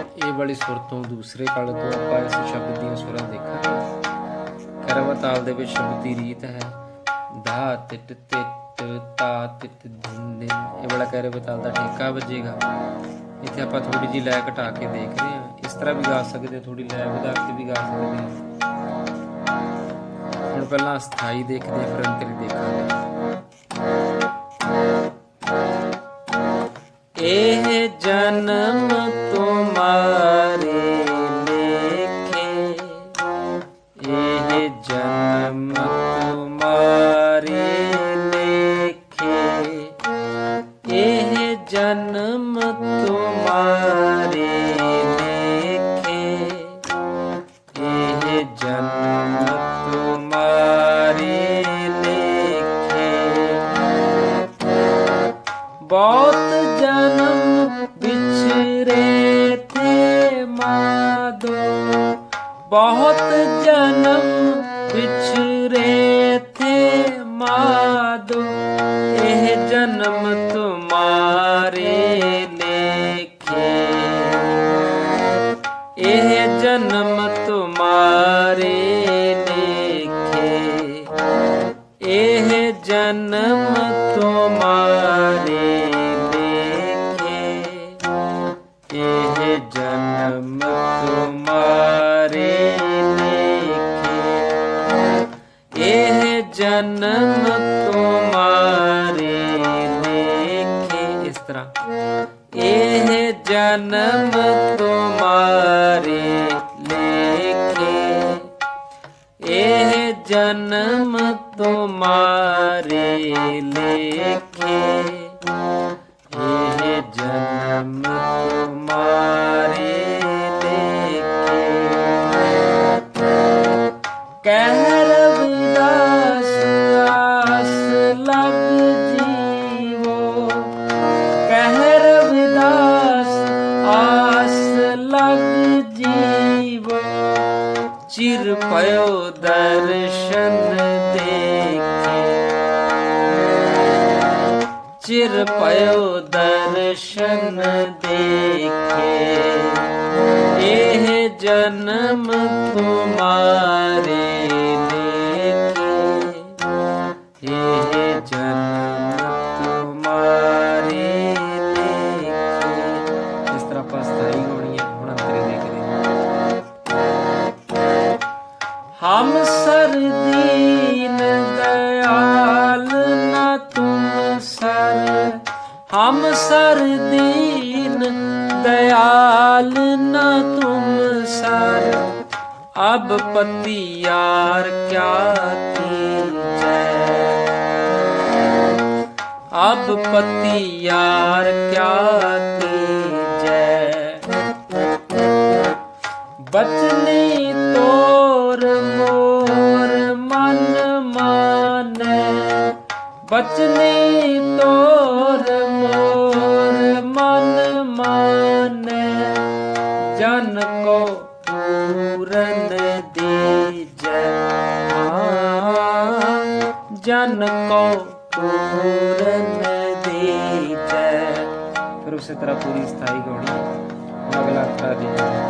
ਇਹ ਵਾਲੀ ਸੁਰ ਤੋਂ ਦੂਸਰੇ ਕਲ ਤੋਂ ਆਪਾਂ ਇਸ ਸ਼ਬਦ ਦੀਆਂ ਸੁਰਾਂ ਦੇਖਾਂਗੇ। ਕਰਵ ਤਾਲ ਦੇ ਵਿੱਚ ਸ਼ਬਦ ਦੀ ਰੀਤ ਹੈ। ਧਾ ਤਿਟ ਤਿਟ, ਤਾ ਤਿਟ ਧਿਨ ਇਹ ਵਾਲਾ ਕਰਵ ਤਾਲ ਦਾ ਠੇਕਾ ਵੱਜੇਗਾ। ਇੱਥੇ ਆਪਾਂ ਥੋੜੀ ਜਿਹੀ ਲੈ ਘਟਾ ਕੇ ਦੇਖ ਰਹੇ ਹਾਂ। ਇਸ ਤਰ੍ਹਾਂ ਵੀ ਗਾ ਸਕਦੇ ਥੋੜੀ ਲੈ ਵਧਾ ਕੇ ਵੀ ਗਾ ਸਕਦੇ ਹਾਂ। ਹੁਣ ਪਹਿਲਾਂ ਸਥਾਈ ਦੇਖਦੇ ਹਾਂ, ਫਿਰ ਅੰਤਰੀ ਦੇਖਾਂਗੇ। ਇਹ ਜਨਮ ਤੁਮਾਰੇ ਲੇਖੇ ਇਹ ਜਨਮ ਤੁਮਾਰੇ ਲੇਖੇ ਬਹੁਤ ਜਨਮ ਵਿਛਰੇ ਥੇ ਮਾਦੋ ਇਹ ਜਨਮ ਤੁਮਾਰੇ ਲੇਖੇ ਇਹ ਜਨਮ ਤੁਮਾਰੇ ਲੇਖੇ ਇਹ ਜਨਮ ਤੁਮਾਰੇ ਲੇਖੇ ਇਸ ਤਰ੍ਹਾਂ ਇਹ ਜਨਮ ਤੁਮਾਰੇ ਲੇਖੇ ਇਹ ਜਨਮ ਤੁਮਾਰੇ ਲੇਖੇ ਇਹ ਜਨਮ ਤੁਮਾਰੇ ਲੇਖੇ ਚਿਰ ਪਇਓ ਦਰਸ਼ਨ ਦੇਖੇ। ਇਹ ਜਨਮ ਤੁਮਾਰੇ ਅਬ ਪਤੀ ਯਾਰ ਕਿਆ ਕੀਜੈ? ਅਬ ਪਤੀ ਯਾਰ ਕਿਆ ਕੀਜੈ? ਬਚਨੀ ਤੋਰ ਮੋਰ ਮਨ ਮਾਨੈ। ਬਚਨੀ ਤੋਰ ਕੋ ਪੂਰਨ ਦੀਜੈ ਫਿਰ ਉਸੇ ਤਰ੍ਹਾਂ ਪੂਰੀ ਸਥਾਈ ਗਾਉਣੀ ਅਗਲਾ ਅੰਤਰਾ ਦੇਖਾਂਗੇ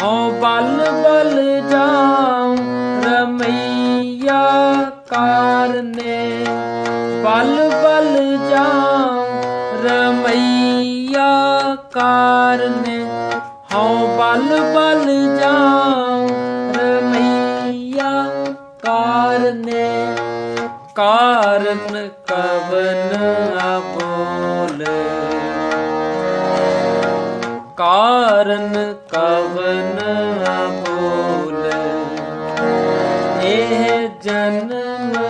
ਹਉ ਬਲ ਬਲ ਜਾਉ ਰਮਈਆ ਕਾਰਨੇ ਬਲ ਬਲ ਜਾਉ ਰਮਈਆ ਕਾਰਨੇ ਹਉ ਬਲ ਬਲ ਇਹ ਜਨਮ ਤੁਮਾਰੇ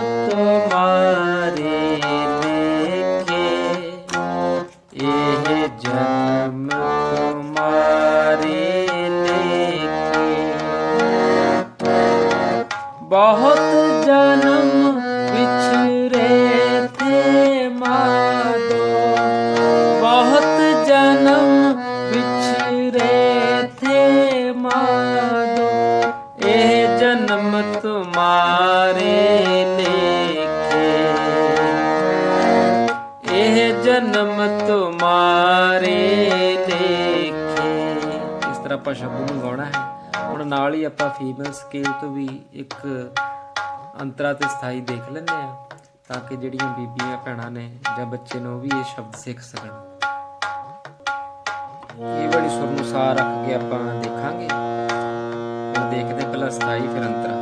ਅੰਤਰਾ ਨੂੰ ਗਾਉਣਾ ਹੈ। ਹੁਣ ਨਾਲ ਹੀ ਆਪਾਂ ਫੀਮੇਲ ਸਕੇਲ ਤੋਂ ਵੀ ਇੱਕ ਅੰਤਰਾ ਤੇ ਸਥਾਈ ਦੇਖ ਲੈਂਦੇ ਆ ਤਾਂ ਕਿ ਜਿਹੜੀਆਂ ਬੀਬੀਆਂ ਭੈਣਾਂ ਨੇ ਜਾਂ ਬੱਚੇ ਨੇ ਉਹ ਵੀ ਇਹ ਸ਼ਬਦ ਸਿੱਖ ਸਕਣ। ਇਹ ਵਾਲੀ ਸੁਰ ਨੂੰ ਸਾਰ ਰੱਖ ਕੇ ਆਪਾਂ ਦੇਖਾਂਗੇ। ਹੁਣ ਦੇਖਦੇ ਪਹਿਲਾਂ ਸਥਾਈ ਫਿਰ ਅੰਤਰਾ।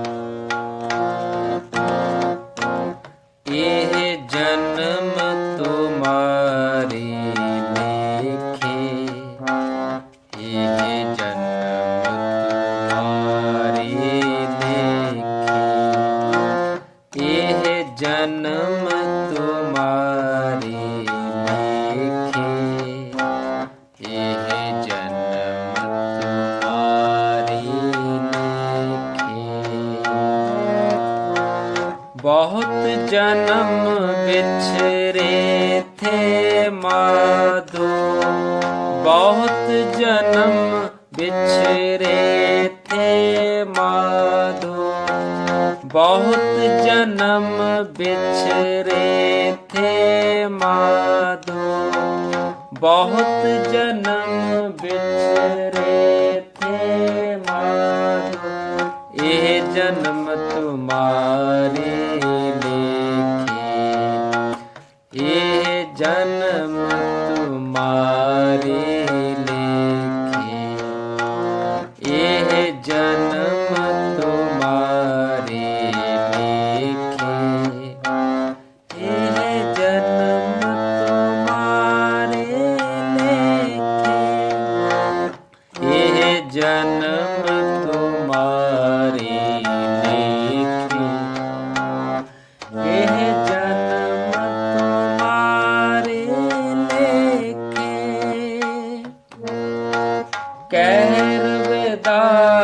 ਵਿਛਰੇ ਥੇ ਮਾਧੋ। ਬਹੁਤ ਜਨਮ ਵਿਛਰੇ ਥੇ ਮਾਧੋ। ਬਹੁਤ ਜਨਮ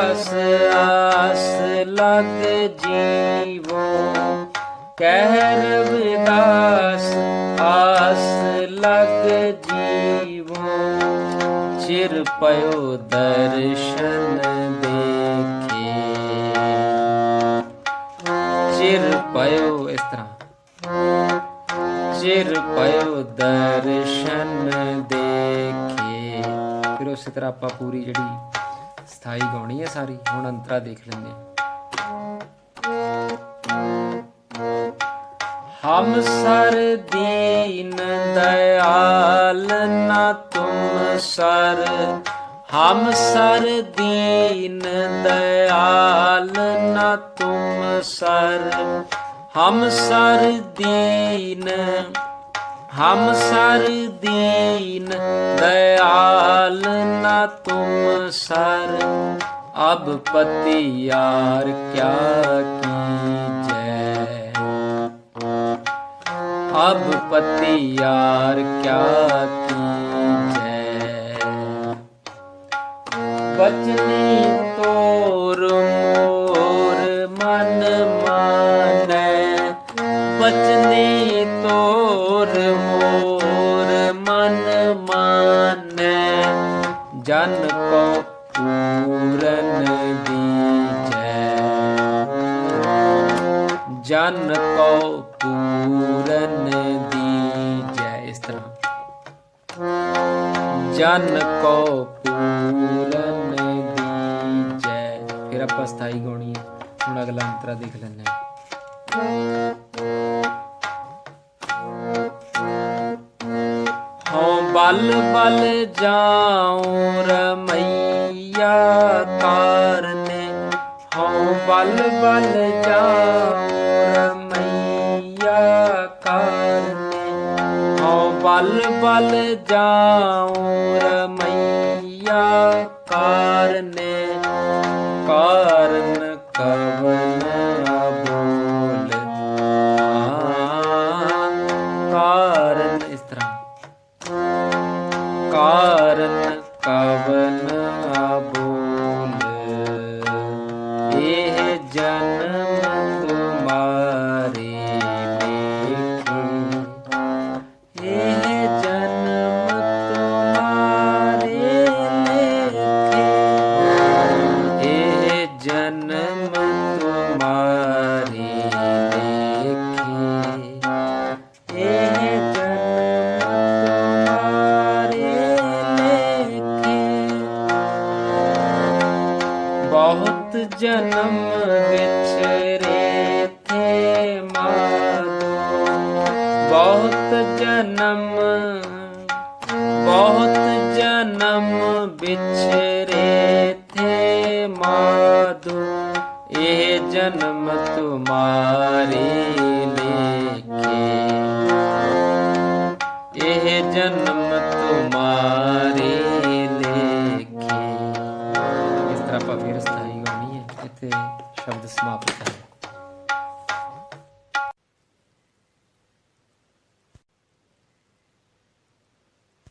ਰਵਿਦਾਸ ਆਸ ਲਗ ਜੀਵੋ। ਕਹਿ ਰਵਿਦਾਸ ਆਸ ਲਗ ਜੀਵੋ। ਚਿਰ ਪਇਓ ਦਰਸ਼ਨ ਦੇਖੇ। ਚਿਰ ਪਇਓ ਇਸ ਤਰ੍ਹਾਂ। ਚਿਰ ਪਇਓ ਦਰਸ਼ਨ ਦੇਖੇ। ਫਿਰ ਉਸੇ ਤਰ੍ਹਾਂ ਆਪਾਂ ਪੂਰੀ ਜਿਹੜੀ ਸਥਾਈ ਗਾਉਣੀ ਹੈ ਸਾਰੀ, ਹੁਣ ਅੰਤਰਾ ਦੇਖ ਲੈਂਦੇ ਹਾਂ। ਹਮ ਸਰ ਦੀਨ ਦਇਆਲ ਨਾ ਤੁਮ ਸਰ। ਹਮ ਸਰ ਦੀਨ ਦਇਆਲ ਨਾ ਤੁਮ ਸਰ। ਹਮ ਸਰ ਦੀਨ ਹਮ ਸਰ ਦੀਨ, ਦਇਆਲ ਨਾ ਤੁਮ ਸਰ। ਅਬ ਪਤੀ ਯਾਰ ਕਿਆ ਕੀਜੈ। ਅਬ ਪਤੀ ਯਾਰ ਕਿਆ ਕੀਜੈ। ਬਚਨੀ ਤੋਰ ਬਚਨੀ ਤੋਰ ਮੋਰ ਮਨ ਮਾਨੈ ਜਨ ਕੋ ਪੂਰਨ ਦੀਜੈ ਜਨ ਕੋ ਪੂਰਨ ਦੀਜੈ ਇਸ ਤਰ੍ਹਾਂ ਜਨ ਕੋ ਪੂਰਨ ਦੀਜੈ ਫਿਰ ਆਪਾਂ ਸਥਾਈ ਗਾਉਣੀ ਹੈ ਹੁਣ ਅਗਲਾ ਅੰਤਰਾ ਦੇਖ ਲੈਂਦੇ ਹਾਂ ਹਉ ਬਲ ਬਲ ਜਾਉ ਰਮਈਆ ਕਾਰਨੇ ਹਉ ਬਲ ਬਲ ਜਾਉ ਰਮਈਆ ਕਾਰਨੇ ਹਉ ਬਲ ਬਲ ਜਾਉ ਰਮਈਆ ਜਨਮ ਵਿਛਰੇ ਥੇ ਮਾਧੋ ਬਹੁਤ ਜਨਮ ਬਹੁਤ ਜਨਮ ਵਿਛਰੇ ਥੇ ਮਾਧੋ ਇਹ ਜਨਮ ਤੁਮਾਰੇ